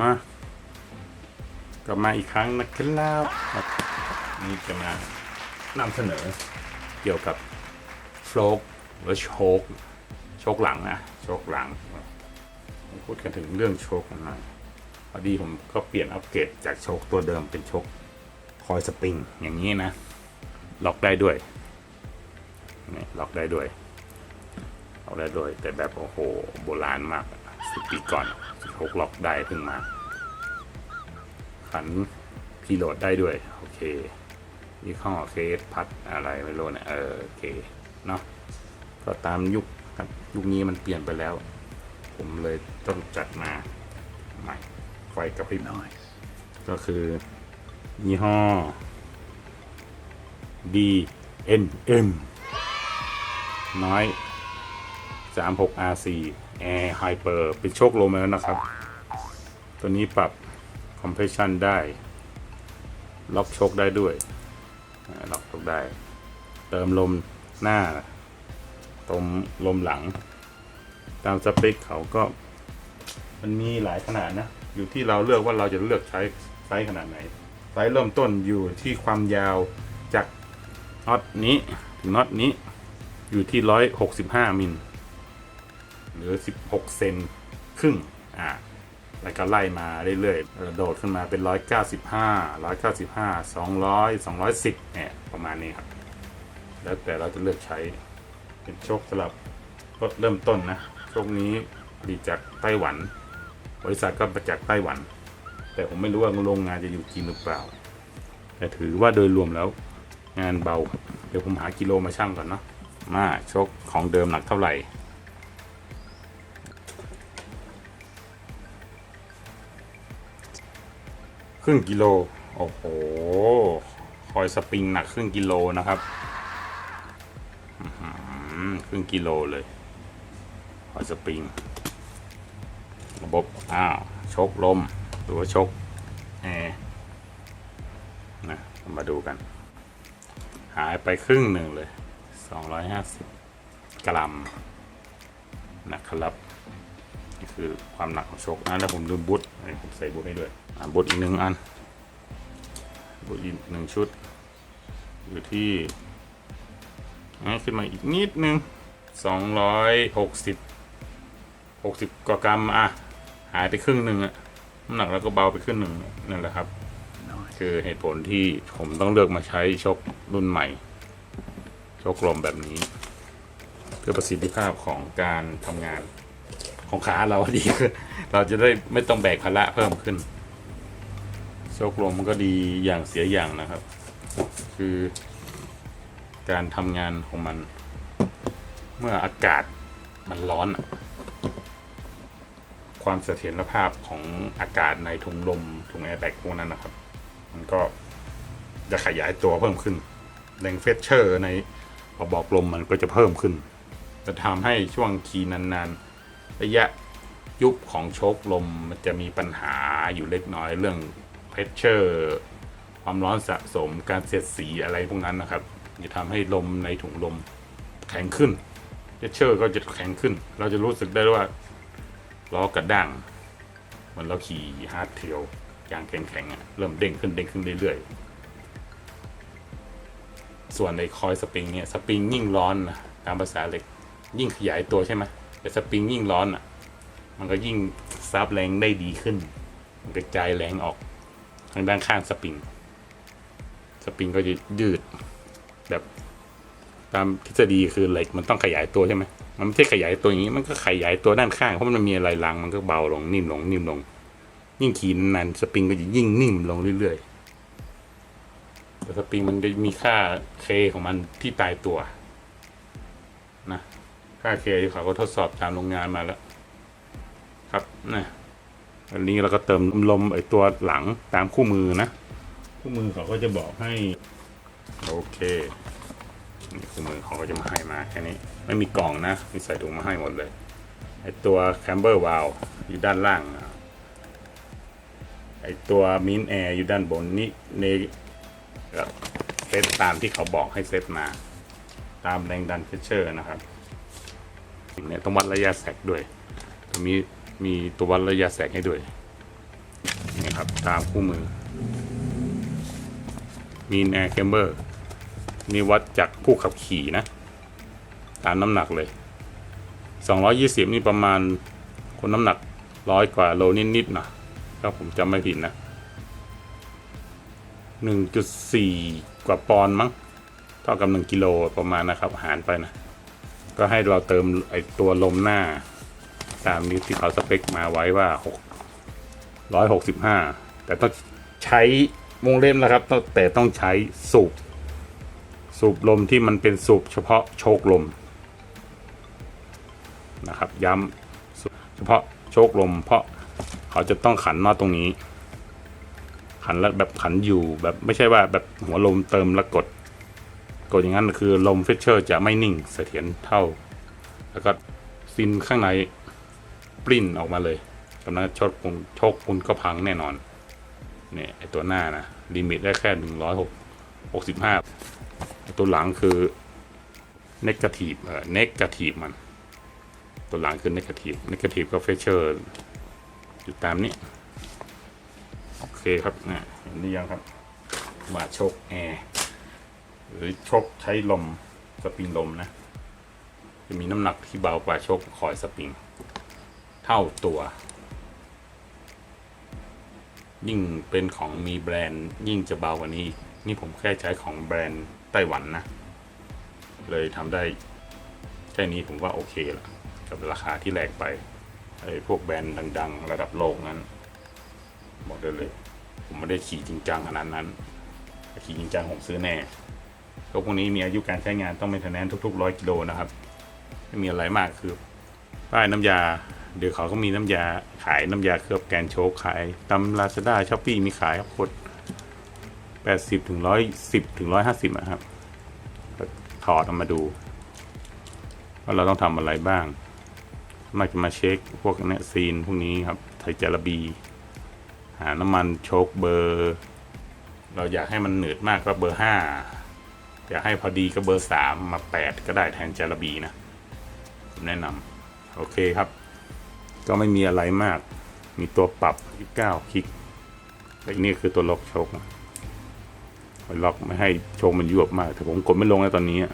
มาก็มาอีกครั้งนะครับนี่จะมานำเสนอเกี่ยวกับโฟลกหรือโชคโชคหลังนะโชคหลังผมพูดกันถึงเรื่องโชคกันหน่อยพอดีผมก็เปลี่ยนอัปเกรดจากโชคตัวเดิมเป็นโชคคอยสปริงอย่างนี้นะ ล็อกได้ด้วยนี่ล็อกได้ด้วยล็อกได้ด้วย แต่แบบโอ้โห โบราณมาก สิบปีก่อนโชคล็อกได้เพิ่งมา ขันพีโหลดได้ด้วย โอเคยี่ห้อเคสพัดอะไรไม่รู้เนี่ยเออโอเคเนาะก็ตามยุคครับยุคนี้มันเปลี่ยนไปแล้ว ผมเลยต้องจัดมาใหม่ไฟกระพริบก็คือยี่ห้อ D N M น้อย 36 RC Air Hyper เป็นโชคลมแล้วนะครับ ตัวนี้ปรับ compression ได้ ล็อกโชคได้ด้วย ล็อกโชคได้ เติมลมหน้าตมลมหลัง ตามสเปคเขาก็ มันมีหลายขนาดนะ อยู่ที่เราเลือกว่าเราจะเลือกใช้ไซส์ขนาดไหน ไซส์เริ่มต้นอยู่ที่ความยาวจากน็อตนี้ถึงน็อตนี้อยู่ที่ร้อยหกสิบห้ามิล หรือสิบหกเซนครึ่งอ่าแล้วก็ไล่มาเรื่อยๆโดดขึ้นมาเป็น 195 195 200 210เนี่ยประมาณนี้ครับ แล้วแต่เราจะเลือกใช้เป็นโชคสำหรับรถเริ่มต้นนะโชคนี้ผลิตจากไต้หวัน บริษัทก็มาจากไต้หวัน แต่ผมไม่รู้ว่าโรงงานจะอยู่จีนหรือเปล่า แต่ถือว่าโดยรวมแล้วงานเบา เดี๋ยวผมหากิโลมาชั่งก่อนเนาะมาโชคของเดิมหนักเท่าไหร่ ครึ่งกิโล โอ้โห คอยสปริงหนักครึ่งกิโลนะครับครึ่งกิโลเลย คอยสปริง ระบบ อ้าว ชกลม หรือว่าชกแอร์นะมาดูกัน หายไปครึ่งหนึ่งเลย 250 กรัมนะครับ นี่คือความหนักของโชคนะแล้วผมลืมบุตให้ผมใส่บุตให้ด้วยอะบุตอีกหนึ่งอันบุตอีกหนึ่งชุด อยู่ที่อะขึ้นมาอีกนิดนึงสองร้อยหกสิบหกสิบกว่ากรัมอะ หายไปครึ่งหนึ่งอะน้ำหนักแล้วก็เบาไปครึ่งหนึ่งนั่นแหละครับ คือเหตุผลที่ผมต้องเลือกมาใช้ชกรุ่นใหม่ ชกลมแบบนี้ เพื่อประสิทธิภาพของการทำงาน ของขาเราดีขึ้นเราจะได้ไม่ต้องแบกภาระเพิ่มขึ้นโชคลมมันก็ดีอย่างเสียอย่างนะครับ คือการทำงานของมัน เมื่ออากาศมันร้อน ความเสถียรภาพของอากาศในถุงลมถุงแอร์แบกพวกนั้นนะครับ มันก็จะขยายตัวเพิ่มขึ้นแรงเฟสเชอร์ในระบอกลมมันก็จะเพิ่มขึ้น จะทำให้ช่วงคีนานๆ ระยะยุบของโชคลมมันจะมีปัญหาอยู่เล็กน้อยเรื่องเพชเชอร์ความร้อนสะสมการเสียดสีอะไรพวกนั้นนะครับจะทำให้ลมในถุงลมแข็งขึ้นเพชเชอร์ก็จะแข็งขึ้น เราจะรู้สึกได้ว่าล้อกระด้างเหมือนเราขี่ฮาร์ดเทลยางแข็งๆอะเริ่มเด้งขึ้นเด้งขึ้นเรื่อยๆ ส่วนในคอยสปริงเนี่ยสปริงยิ่งร้อนนะตามภาษาเหล็กยิ่งขยายตัวใช่ไหม แต่สปริงยิ่งร้อนอะ มันก็ยิ่งซับแรงได้ดีขึ้นมันกระจายแรงออกทางด้านข้างสปริง สปริงก็จะยืด แบบตามทฤษฎีคือเหล็กมันต้องขยายตัวใช่ไหมมันไม่ใช่ขยายตัวอย่างนี้มันก็ขยายตัวด้านข้างเพราะมันมีอะไรลังมันก็เบาลงนิ่มลงนิ่มลง ยิ่งขี่นานสปริงก็จะยิ่งนิ่มลงเรื่อยๆแต่สปริงมันจะมีค่าเคของมันที่ตายตัว นะ ค่าเคเขาก็ทดสอบตามโรงงานมาแล้ว ครับนะอันนี้เราก็เติมลมไอตัวหลังตามคู่มือนะ คู่มือเขาก็จะบอกให้ โอเคนี่คู่มือเขาก็จะมาให้มาแค่นี้ ไม่มีกล่องนะ มีใส่ถุงมาให้หมดเลยไอตัวแคมเบอร์วาลอยู่ด้านล่างนะไอตัวมินแอร์อยู่ด้านบนนี่ในก็เซตตามที่เขาบอกให้เซตมา ตามแรงดันเพชเชอร์นะครับ เนี่ยต้องวัดระยะแสกด้วยมีมีตัววัดระยะแสกให้ด้วยนะครับตามคู่มือ มีแอร์แคมเบอร์นี่วัดจากผู้ขับขี่นะ ตามน้ำหนักเลย 220 นี่ประมาณคนน้ำหนักร้อยกว่าโลนิดๆนะถ้าผมจำไม่ผิดนะ 1.4 กว่าปอนด์มั้ง เท่ากับ 1 กิโลประมาณนะครับ หารไปนะ ก็ให้เราเติมไอตัวลมหน้า ตามนี้ที่เขาสเปคมาไว้ว่า6 165 แต่ต้องใช้วงเล่มนะครับ แต่ต้องใช้สูบ สูบลมที่มันเป็นสูบเฉพาะโชคลมนะครับ ย้ำเฉพาะโชคลม เพราะเขาจะต้องขันมาตรงนี้ ขันแล้วแบบขันอยู่แบบไม่ใช่ว่าแบบหัวลมเติมแล้วกด กดอย่างนั้นคือลมเฟชเชอร์จะไม่นิ่งเสถียรเท่า แล้วก็ซินข้างในปริ้นออกมาเลยตอนนั้นโชคปุนโชคปุนก็พังแน่นอนเนี่ยไอตัวหน้านะลิมิตได้แค่หนึ่งร้อยหกหกสิบห้าตัวหลังคือเนกาทีฟเอ่อเนกาทีฟมัน ตัวหลังคือเนกาทีฟเนกาทีฟก็เฟเชอร์อยู่ตามนี้ โอเคครับนะเห็นหรือยังครับมาโชคแอร์ หรือโชคใช้ลมสปริงลมนะ จะมีน้ำหนักที่เบากว่าโชคคอยสปริง เท่าตัว ยิ่งเป็นของมีแบรนด์ยิ่งจะเบากว่านี้ นี่ผมแค่ใช้ของแบรนด์ไต้หวันนะ เลยทำได้แค่นี้ผมว่าโอเคละกับราคาที่แลกไปไอ้พวกแบรนด์ดัง ๆ ระดับโลกนั้นบอกได้เลย ผมไม่ได้ขี่จริงจังขนาดนั้นขี่จริงจังผมซื้อแน่ รถพวกนี้มีอายุการใช้งานต้องเป็นแนนทุกๆร้อยกิโลนะครับไม่มีอะไรมากคือป้ายน้ำยาเดี๋ยวเขาก็มีน้ำยาขายน้ำยาเคลือบแกนโชคขายตำลาซาด้าช้อปปี้มีขายครับกดแปดสิบถึงร้อยสิบถึงร้อยห้าสิบนะครับถอดออกมาดู ว่าเราต้องทำอะไรบ้างมาจะมาเช็คพวกเนี้ซีนพวกนี้ครับไทยจาระบี หาน้ำมันโชคเบอร์ เราอยากให้มันหนืดมากก็เบอร์ห้า อยากให้พอดีก็เบอร์สามมาแปดก็ได้แทนจารบีนะผมแนะนำโอเคครับ ก็ไม่มีอะไรมาก มีตัวปรับ29คลิกและอีกนี่คือตัวล็อกโชคนะไว้ล็อกไม่ให้โชคมันยวบมาก แต่ผมกดไม่ลงแล้วตอนนี้อะ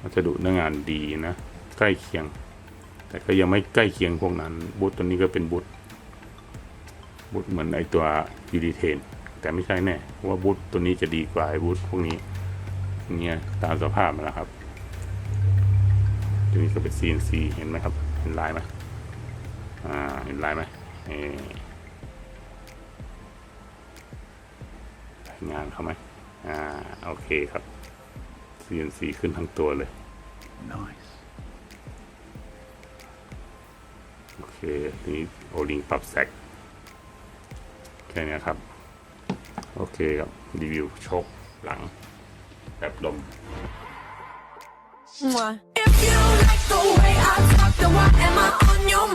วัสดุเนื้องานดีนะ ใกล้เคียง แต่ก็ยังไม่ใกล้เคียงพวกนั้น บูทตัวนี้ก็เป็นบูทบูทเหมือนไอตัวยูดีเทนแต่ไม่ใช่แน่เพราะว่าบูทตัวนี้จะดีกว่าไอบูทพวกนี้ เนี่ยตามสภาพมันนะครับตัวนี้ก็เป็น CNC เห็นไหมครับ เห็นลายไหมอ่า เห็นลายไหมเอ่องานเขาไหมอ่า โอเคครับ CNC ขึ้นทั้งตัวเลย Nice. โอเคทีนี้โอลิงปรับแซกแค่เนี้ยครับ โอเคครับ รีวิวโชคหลัง একদম Mwah. If you like the way I talk, then why am I on your